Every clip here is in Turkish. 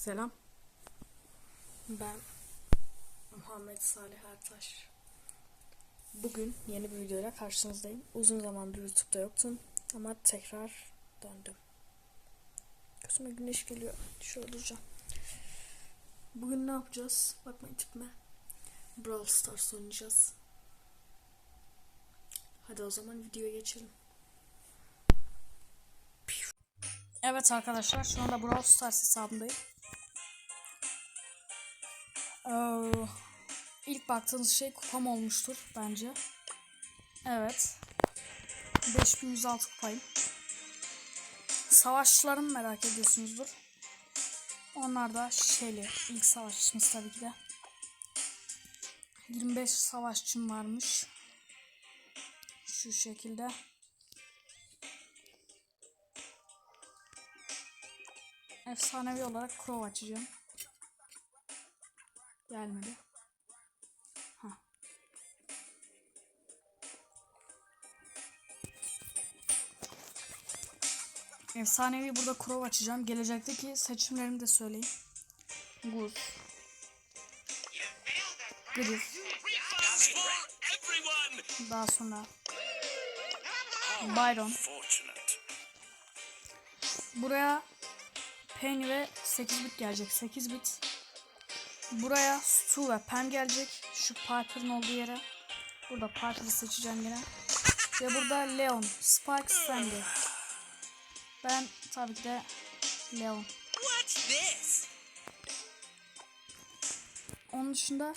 Selam. Ben Muhammed Salih Ertaş. Bugün yeni bir videoyla karşınızdayım. Uzun zamandır YouTube'da yoktum ama tekrar döndüm. Gözüme güneş geliyor. Şöyle duracağım. Bugün ne yapacağız? Bakmayın tipime. Brawl Stars oynayacağız. Hadi o zaman videoya geçelim. Evet arkadaşlar şu anda Brawl Stars hesabındayım. Ee, ilk baktığınız şey kupam olmuştur bence. Evet. 5106 kupayım. Savaşçılarımı merak ediyorsunuzdur. Onlar da Shelly. ilk savaşçımız tabii ki de. 25 savaşçım varmış. Şu şekilde. Efsanevi olarak Crow açacağım. Gelmedi. Ha. Efsanevi burada Crow açacağım. Gelecekteki seçimlerimi de söyleyeyim. Gur. Griff. Daha sonra Byron. Buraya Penny ve 8 bit gelecek. 8 bit. Buraya Stu ve Pam gelecek. Şu Piper'ın olduğu yere. Burada Piper'ı seçeceğim yine. Ve burada Leon, Spike, Sandy. Ben tabii ki de Leon. Onun dışında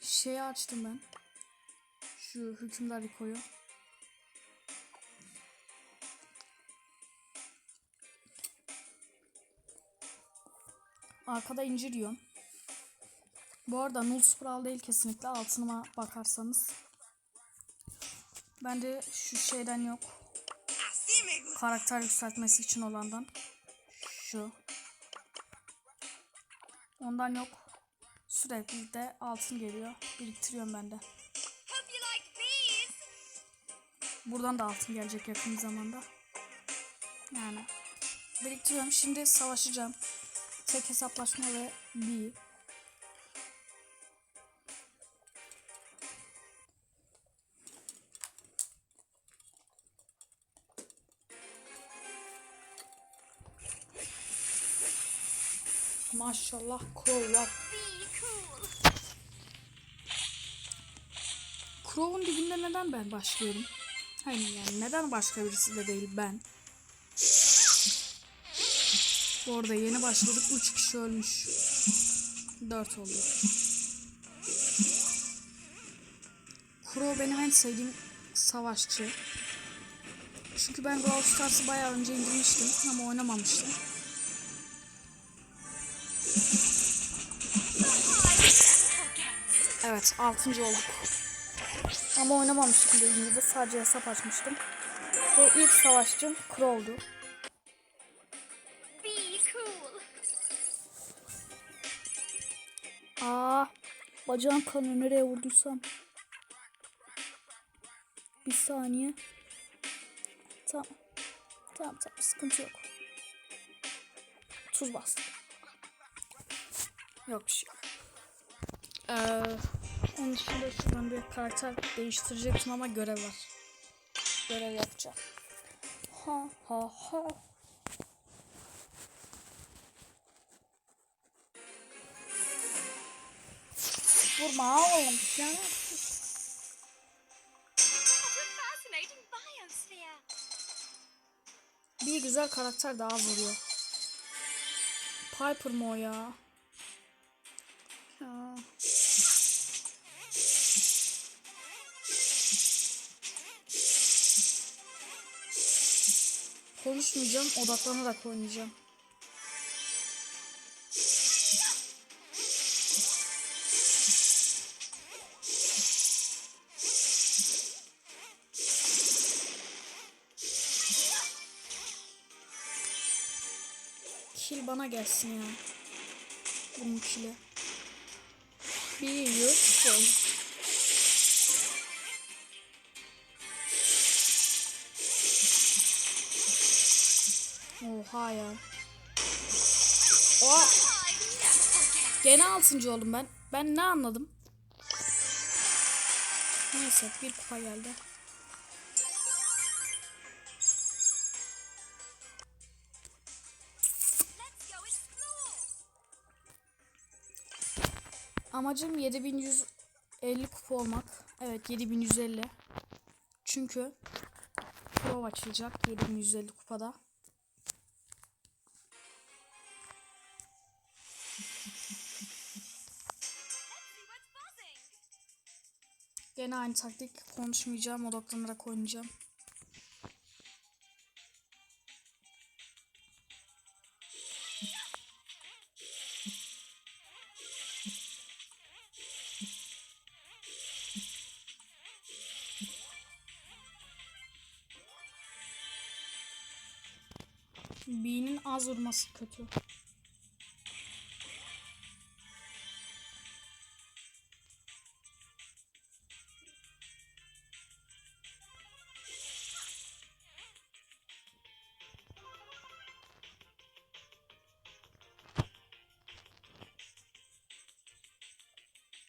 şeyi açtım ben. Şu hükümdar Rico'yu. Arkada incir yiyorum. Bu arada null sprawl değil kesinlikle altınıma bakarsanız. Bende şu şeyden yok. Karakter yükseltmesi için olandan. Şu. Ondan yok. Sürekli de altın geliyor. Biriktiriyorum ben de. Buradan da altın gelecek yakın zamanda. Yani biriktiriyorum. Şimdi savaşacağım. Tek hesaplaşma ve bir. Maşallah cool. Crow'un dibinde neden ben başlıyorum? Hani yani neden başka birisi de değil ben? Bu arada yeni başladık. 3 kişi ölmüş. 4 oldu. Crow benim en sevdiğim savaşçı. Çünkü ben Brawl Stars'ı bayağı önce indirmiştim ama oynamamıştım. Evet 6. olduk. Ama oynamamıştım dediğim gibi sadece hesap açmıştım. Ve ilk savaşçım Crow'du. Aa, bacağım kanıyor nereye vurduysam. Bir saniye. Tamam. Tamam tamam sıkıntı yok. Tuz bastım. Yok bir şey yok. Ee, onun dışında şuradan bir karakter değiştirecektim ama görev var. Görev yapacağım. Ha ha ha. Vurma oğlum. Fascinating biosphere. Bir güzel karakter daha vuruyor. Piper mı o ya? Ya. Konuşmayacağım, odaklanarak oynayacağım. Bana gelsin ya. Bunun kill'i. Beautiful. Oha ya. Oha. Gene altıncı oldum ben. Ben ne anladım? Neyse bir kupa geldi. Amacım 7150 kupa olmak. Evet 7150. Çünkü Pro açılacak 7150 kupada. Gene aynı taktik konuşmayacağım odaklanarak oynayacağım. B'nin az vurması kötü.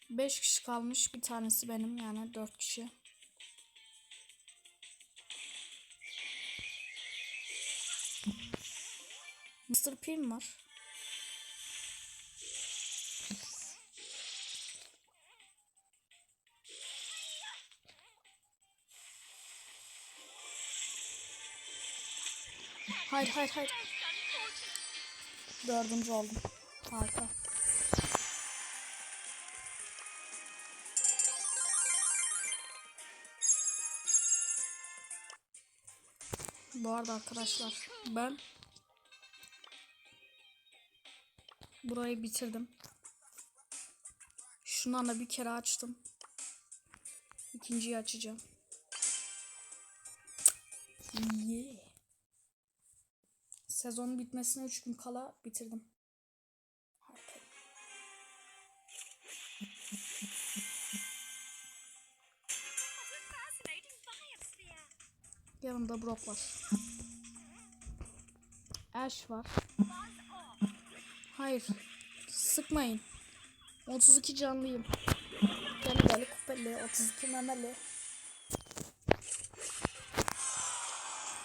Beş kişi kalmış. Bir tanesi benim yani dört kişi. Mr. P mi var? Hayır hayır hayır. Dördüncü oldum. Harika. Bu arada arkadaşlar ben burayı bitirdim. Şundan da bir kere açtım. İkinciyi açacağım. Yeah. Sezonun bitmesine 3 gün kala bitirdim. Yanımda Brock var. Ash var. Hayır. Sıkmayın. 32 canlıyım. Deli deli kupeli. 32 memeli.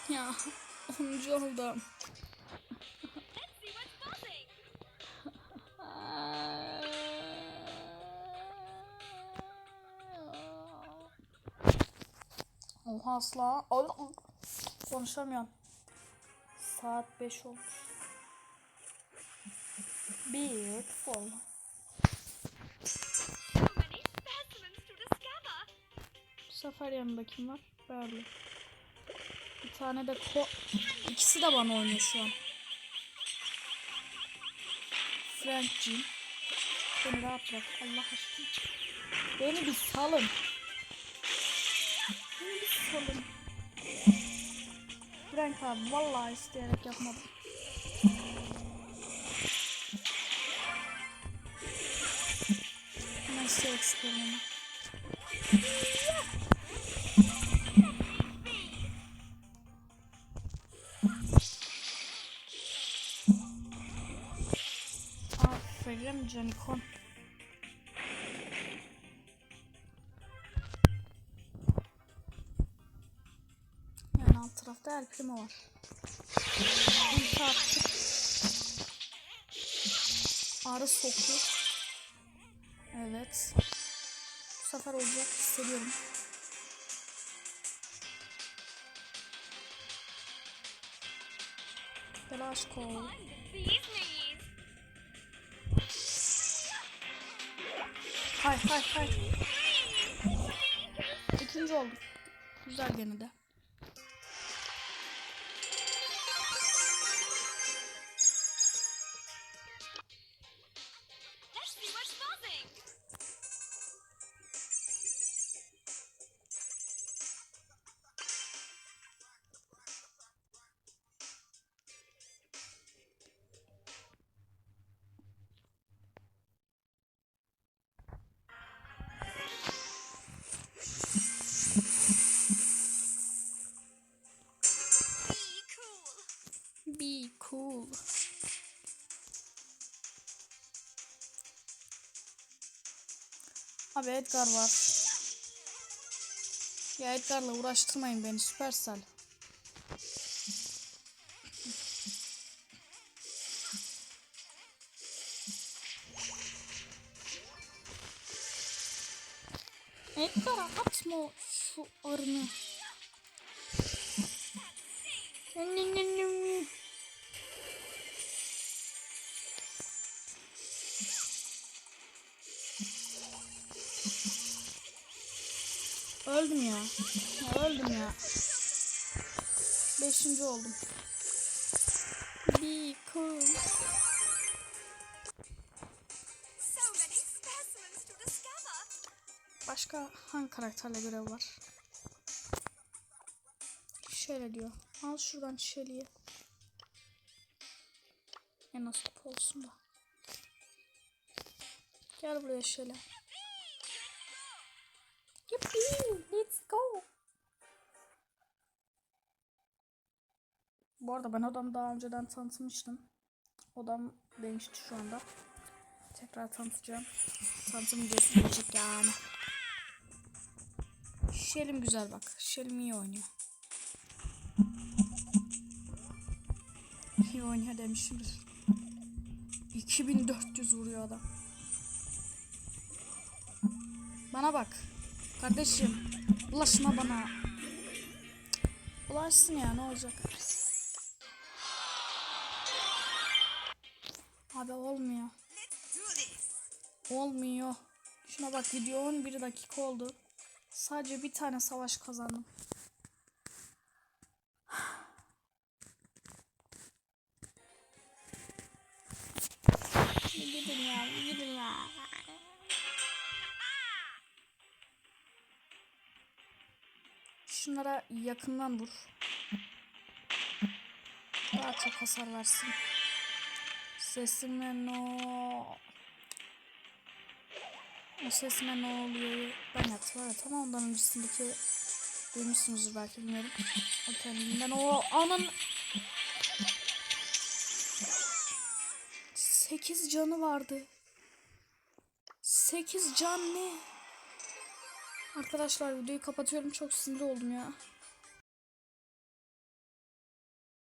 Ya 10. oldum. Oha asla. Konuşamıyorum. Saat 5 olmuş. Beautiful. Bu sefer yanımda kim var? Barley. Bir tane de ko... İkisi de bana oynuyor şu an. Frank'cim. Beni rahat bırak. Allah aşkına. Beni bir salın. Beni bir salın. Frank abi vallahi isteyerek yapmadım. Nasıl eksperimen? Aferin Canikon. Yani alt tarafta El Primo var. Attık. Arı soktu. Evet. Bu sefer olacak hissediyorum. The bee's knees. Hay hay hay. İkinci oldum. Güzel gene de. Let's see what's buzzing. be cool. Abi Edgar var. Ya Edgar'la uğraştırmayın beni Süpersel. Edgar'a atma şu arını. Öldüm ya. ya öldüm ya. Beşinci oldum. Bir cool. Başka hangi karakterle görev var? Şöyle diyor. Al şuradan şeliyi. En az olsun da. Gel buraya şöyle. Yippee! Let's go. Bu arada ben odamı daha önceden tanıtmıştım. Odam değişti şu anda. Tekrar tanıtacağım. Tanıtım videosu yani. Şelim güzel bak. Şelim iyi oynuyor. İyi oynuyor demişimdir. 2400 vuruyor adam. Bana bak. Kardeşim. Bulaşma bana. Bulaşsın ya ne olacak. Abi olmuyor. Olmuyor. Şuna bak video 11 dakika oldu. Sadece bir tane savaş kazandım. Şunlara yakından vur. Daha çok hasar versin. Sesime no. O sesime ne oluyor? Ben yaptım evet ama ondan öncesindeki duymuşsunuzdur belki bilmiyorum. O kendinden o anın 8 canı vardı. 8 can ne? Arkadaşlar videoyu kapatıyorum çok sinirli oldum ya.